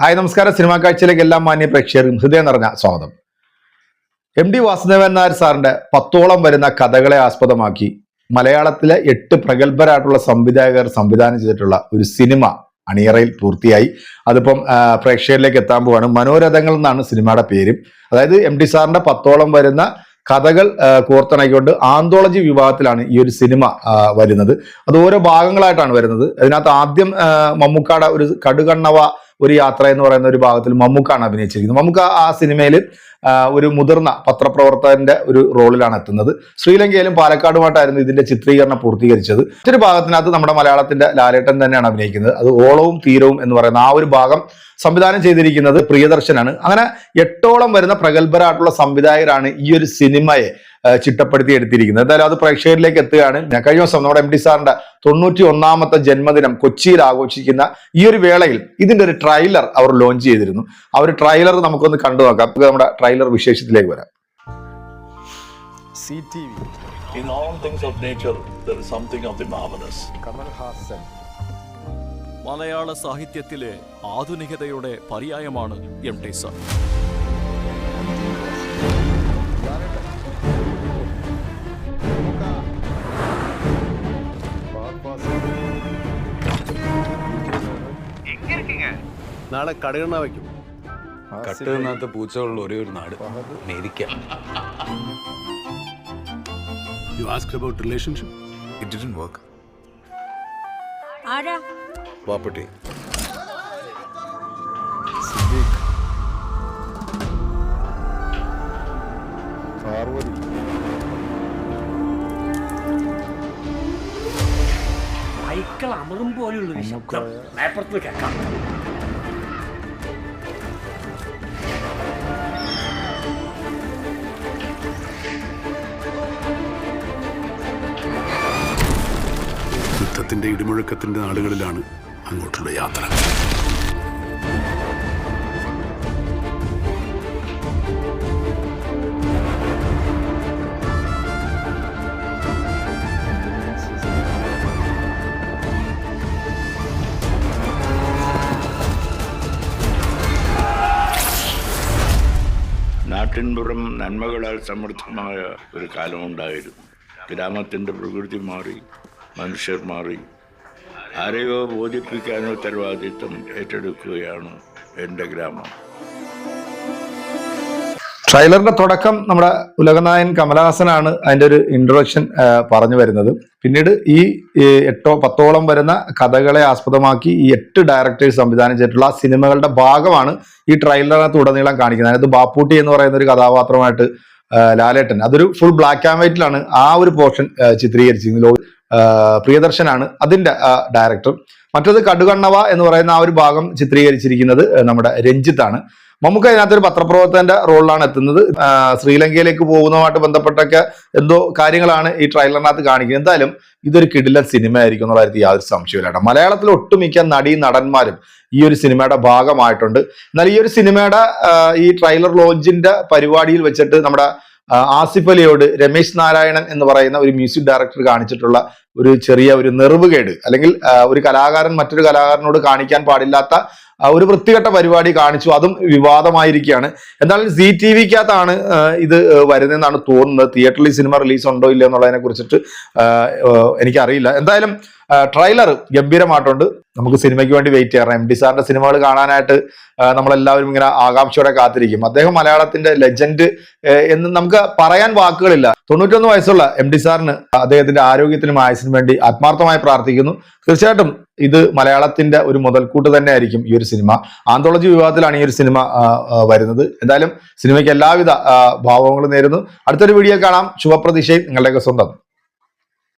Hi നമസ്കാരം. Cinema കാഴ്ചയിലേക്ക് എല്ലാ മാന്യ പ്രേക്ഷകർക്കും ഹൃദയം നിറഞ്ഞ സ്വാഗതം. എം ഡി വാസുദേവൻ നായർ സാറിന്റെ പത്തോളം വരുന്ന കഥകളെ ആസ്പദമാക്കി മലയാളത്തിലെ എട്ട് പ്രഗത്ഭരായിട്ടുള്ള സംവിധായകർ സംവിധാനം ചെയ്തിട്ടുള്ള ഒരു സിനിമ അണിയറയിൽ പൂർത്തിയായി. അതിപ്പം പ്രേക്ഷകരിലേക്ക് എത്താൻ പോവാണ്. മനോരഥങ്ങൾ എന്നാണ് സിനിമയുടെ പേരും. അതായത് എം ഡി സാറിന്റെ പത്തോളം വരുന്ന കഥകൾ കോർത്തിണക്കിക്കൊണ്ട് ആന്തോളജി വിഭാഗത്തിലാണ് ഈ ഒരു സിനിമ വരുന്നത്. അത് ഓരോ ഭാഗങ്ങളായിട്ടാണ് വരുന്നത്. അതിനകത്ത് ആദ്യം മമ്മൂക്കാടെ ഒരു കടുകണ്ണവ ഒരു യാത്ര എന്ന് പറയുന്ന ഒരു ഭാഗത്തിൽ മമ്മൂക്കാണ് അഭിനയിച്ചിരിക്കുന്നത്. മമ്മൂക്ക ആ സിനിമയിൽ ഒരു മുതിർന്ന പത്രപ്രവർത്തകന്റെ ഒരു റോളിലാണ് എത്തുന്നത്. ശ്രീലങ്കയിലും പാലക്കാടുമായിട്ടായിരുന്നു ഇതിന്റെ ചിത്രീകരണം പൂർത്തീകരിച്ചത്. മറ്റൊരു ഭാഗത്തിനകത്ത് നമ്മുടെ മലയാളത്തിന്റെ ലാലേട്ടൻ തന്നെയാണ് അഭിനയിക്കുന്നത്. അത് ഓളവും തീരവും എന്ന് പറയുന്ന ആ ഒരു ഭാഗം സംവിധാനം ചെയ്തിരിക്കുന്നത് പ്രിയദർശനാണ്. അങ്ങനെ എട്ടോളം വരുന്ന പ്രഗത്ഭരായിട്ടുള്ള സംവിധായകരാണ് ഈ ഒരു സിനിമയെ ചിട്ടപ്പെടുത്തി എടുത്തിരിക്കുന്നത്. എന്തായാലും അത് പ്രേക്ഷകരിലേക്ക് എത്തുകയാണ്. കഴിഞ്ഞ ദിവസം നമ്മുടെ എം ഡി സാറിന്റെ തൊണ്ണൂറ്റി ഒന്നാമത്തെ ജന്മദിനം കൊച്ചിയിൽ ആഘോഷിക്കുന്ന ഈ ഒരു വേളയിൽ ഇതിന്റെ ഒരു ട്രailer അവർ ലോഞ്ച് ചെയ്തിരുന്നു. ആ ഒരു ട്രailer നമുക്കൊന്ന് കണ്ടു നോക്കാം നമ്മുടെ ട്രailer വിശേഷത്തിലേക്ക് വരാം. C T V In all things of nature, there is something of the marvelous. Kamal Haasan മലയാള സാഹിത്യത്തിലെ ആധുനികതയുടെ പര്യായമാണ് എം ടി സാർ നാളെ കടകണ്ണ വയ്ക്കും. കട്ട് നിന്നാത്ത പൂച്ചകളുള്ള ഒരേ ഒരു നാട് America. You ask about relationship it didn't work ആരാ? വാപ്പട്ടി പാർവതി. സൈക്കിൾ അമറും പോലെയുള്ളൊരു ശബ്ദം. മേപ്പുറത്ത് കേൾക്കാം. യുദ്ധത്തിന്റെ ഇടിമുഴക്കത്തിന്റെ നാടുകളിലാണ് അങ്ങോട്ടുള്ള യാത്ര. നാട്ടിൻപുറം നന്മകളാൽ സമൃദ്ധമായ ഒരു കാലമുണ്ടായിരുന്നു. ഗ്രാമത്തിന്റെ പ്രകൃതി മാറി മനുഷ്യർ മാറി. ആരെയോ ബോധിപ്പിക്കാനോ ഉത്തരവാദിത്വം ഏറ്റെടുക്കുകയാണ് എന്റെ ഗ്രാമം. ട്രെയിലറിന്റെ തുടക്കം നമ്മുടെ ഉലകനായൻ കമലഹാസനാണ് അതിന്റെ ഒരു ഇൻട്രൊഡക്ഷൻ പറഞ്ഞു വരുന്നത്. പിന്നീട് ഈ എട്ടോ പത്തോളം വരുന്ന കഥകളെ ആസ്പദമാക്കി ഈ എട്ട് ഡയറക്ടേഴ്സ് സംവിധാനം ചെയ്തിട്ടുള്ള സിനിമകളുടെ ഭാഗമാണ് ഈ ട്രെയിലറിനകത്ത് ഉടനീളം കാണിക്കുന്നത്. അതിനകത്ത് ബാപ്പൂട്ടി എന്ന് പറയുന്ന ഒരു കഥാപാത്രമായിട്ട് ലാലേട്ടൻ. അതൊരു ഫുൾ ബ്ലാക്ക് ആൻഡ് വൈറ്റിലാണ് ആ ഒരു പോർഷൻ ചിത്രീകരിച്ചിരിക്കുന്നത്. ആ, പ്രിയദർശനാണ് അതിന്റെ ഡയറക്ടർ മറ്റത് കടുകണ്ണവ എന്ന് പറയുന്ന ആ ഒരു ഭാഗം ചിത്രീകരിച്ചിരിക്കുന്നത് നമ്മുടെ രഞ്ജിത്താണ്. മമ്മൂക്ക അതിനകത്തൊരു പത്രപ്രവർത്തകന്റെ റോളിലാണ് എത്തുന്നത്. ശ്രീലങ്കയിലേക്ക് പോകുന്നതുമായിട്ട് ബന്ധപ്പെട്ടൊക്കെ എന്തോ കാര്യങ്ങളാണ് ഈ ട്രെയിലറിനകത്ത് കാണിക്കുന്നത്. എന്തായാലും ഇതൊരു കിടിലൻ സിനിമ ആയിരിക്കും എന്നുള്ള കാര്യത്തിൽ യാതൊരു സംശയമില്ല മലയാളത്തിൽ ഒട്ടുമിക്ക നടീ നടന്മാരും ഈ ഒരു സിനിമയുടെ ഭാഗമായിട്ടുണ്ട്. എന്നാൽ ഈ ഒരു സിനിമയുടെ ഈ ട്രെയിലർ ലോഞ്ചിന്റെ പരിപാടിയിൽ വെച്ചിട്ട് നമ്മുടെ ആസിഫ് അലിയോട് രമേശ് നാരായണൻ എന്ന് പറയുന്ന ഒരു മ്യൂസിക് ഡയറക്ടർ കാണിച്ചിട്ടുള്ള ഒരു ചെറിയ ഒരു നെറിവുകേട് അല്ലെങ്കിൽ ഒരു കലാകാരൻ മറ്റൊരു കലാകാരനോട് കാണിക്കാൻ പാടില്ലാത്ത ഒരു വൃത്തികെട്ട പരിപാടി കാണിച്ചു. അതും വിവാദമായിരിക്കുകയാണ്. എന്നാലും സി ടി വിക്കകത്താണ് ഇത് വരുന്നതെന്നാണ് തോന്നുന്നത്. തിയേറ്ററിൽ സിനിമ റിലീസ് ഉണ്ടോ ഇല്ലയോ എന്നുള്ളതിനെ കുറിച്ചിട്ട് എനിക്കറിയില്ല. എന്തായാലും ട്രailer ഗംഭീരമായിട്ടുണ്ട്. നമുക്ക് സിനിമയ്ക്ക് വേണ്ടി വെയിറ്റ് ചെയ്യണം എം ഡി സാറിന്റെ സിനിമകൾ കാണാനായിട്ട് നമ്മളെല്ലാവരും ഇങ്ങനെ ആകാംക്ഷയോടെ കാത്തിരിക്കും. അദ്ദേഹം മലയാളത്തിന്റെ ലെജൻഡ് എന്ന് നമുക്ക് പറയാൻ വാക്കുകളില്ല. തൊണ്ണൂറ്റൊന്ന് വയസ്സുള്ള എം ഡി സാറിന് അദ്ദേഹത്തിന്റെ ആരോഗ്യത്തിനും ആയുസിനും വേണ്ടി ആത്മാർത്ഥമായി പ്രാർത്ഥിക്കുന്നു. തീർച്ചയായിട്ടും ഇത് മലയാളത്തിന്റെ ഒരു മുതൽക്കൂട്ട് തന്നെ ആയിരിക്കും ഈ ഒരു സിനിമ. ആന്തോളജി വിഭാഗത്തിലാണ് ഈ ഒരു സിനിമ വരുന്നത്. എന്തായാലും സിനിമയ്ക്ക് എല്ലാവിധ ഭാവങ്ങളും നേരുന്നു. അടുത്തൊരു വീഡിയോ കാണാം. ശുഭപ്രതീക്ഷയും നിങ്ങളുടെയൊക്കെ സ്വന്തം.